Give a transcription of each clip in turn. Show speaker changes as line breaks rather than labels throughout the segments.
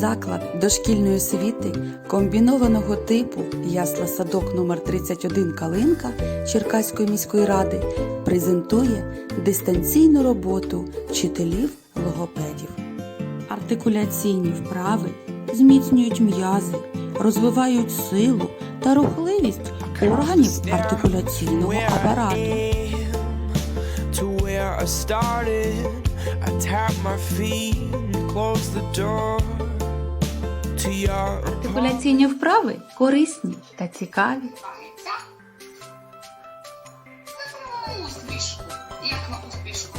Заклад дошкільної освіти комбінованого типу ясла садок номер 31 Калинка Черкаської міської ради презентує дистанційну роботу вчителів логопедів. Артикуляційні вправи зміцнюють м'язи, розвивають силу та рухливість органів артикуляційного апарату.
I tap my feet and close the door
Артикуляційні вправи корисні та цікаві.
як на успішку,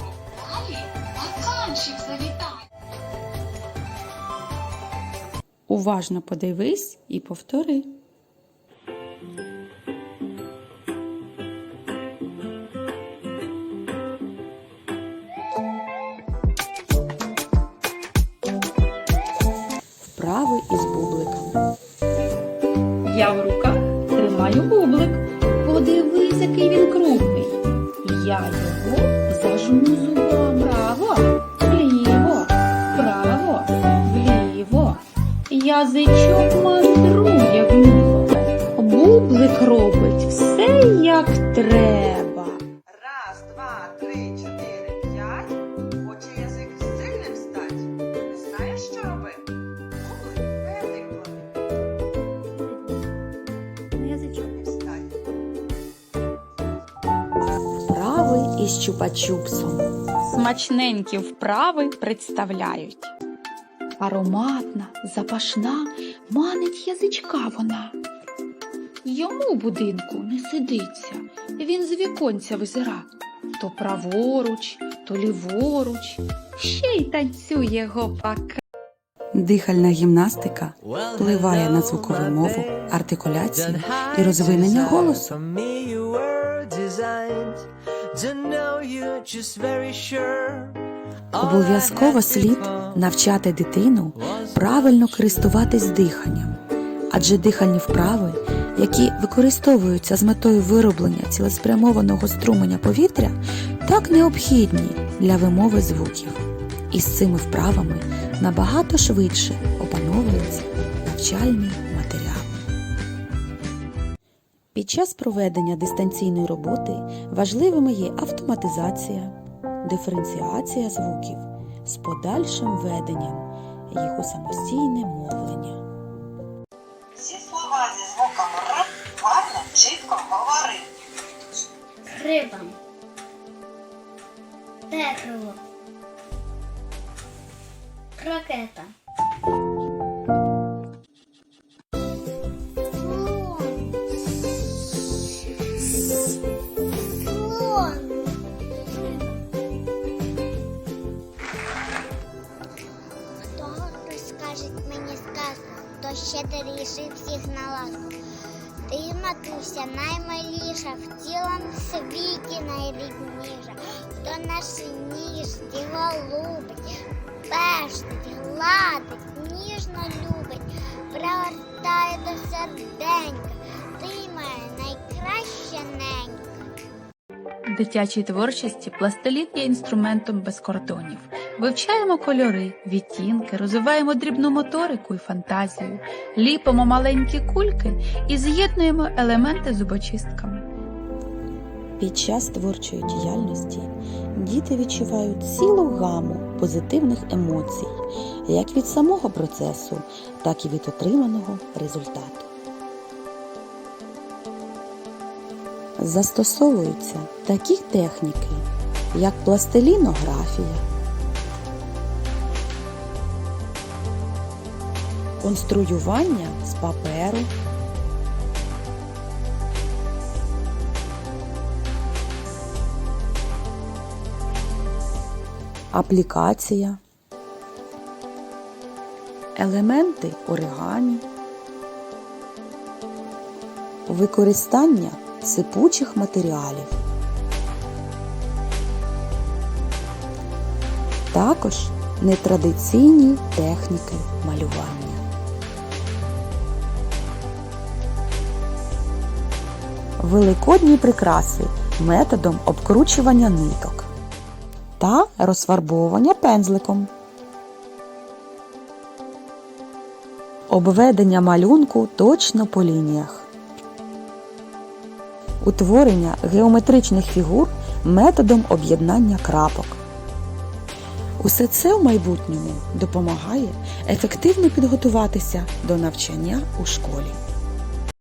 Валі, баканчик завітає.
Уважно подивись і повтори. Вправи із бубликами. Я в руках тримаю бублик. Подивись, який він крупний. Я його зажму зубом. Право, вліво, право, вліво. Язичок мандрує вміло. Бублик робить все як треба. Із чупа-чупсом. Смачненькі вправи представляють. Ароматна, запашна, манить язичка вона. Йому в будинку не сидиться, він з віконця визира. То праворуч, то ліворуч, ще й танцює гопака. Дихальна гімнастика впливає на звукову мову, артикуляцію і розвинення голосу. Обов'язково слід навчати дитину правильно користуватись диханням, адже дихальні вправи, які використовуються з метою вироблення цілеспрямованого струменя повітря, так необхідні для вимови звуків. І з цими вправами набагато швидше опановуються навчальні матеріали. Під час проведення дистанційної роботи важливими є автоматизація, диференціація звуків з подальшим веденням їх у самостійне мовлення.
Всі слова зі звуком Р гарно, чітко говори.
Риба. Дерево. Ракета.
Щедріший всіх на ласку. Ти, матуся, наймаліша, в цілому світі найрідніша, хто наші ніжці голубить, пестить, гладить, ніжно любить, привертає до серденька, ти моя найкраща ненька.
Дитячій творчості пластилін є інструментом без кордонів. Вивчаємо кольори, відтінки, розвиваємо дрібну моторику і фантазію, ліпимо маленькі кульки і з'єднуємо елементи зубочистками. Під час творчої діяльності діти відчувають цілу гаму позитивних емоцій, як від самого процесу, так і від отриманого результату. Застосовуються такі техніки, як пластилінографія, конструювання з паперу, аплікація, елементи оригамі, використання сипучих матеріалів. Також нетрадиційні техніки малювання. Великодні прикраси методом обкручування ниток та розфарбовування пензликом. обведення малюнку точно по лініях, утворення геометричних фігур методом об'єднання крапок. Усе це в майбутньому допомагає ефективно підготуватися до навчання у школі.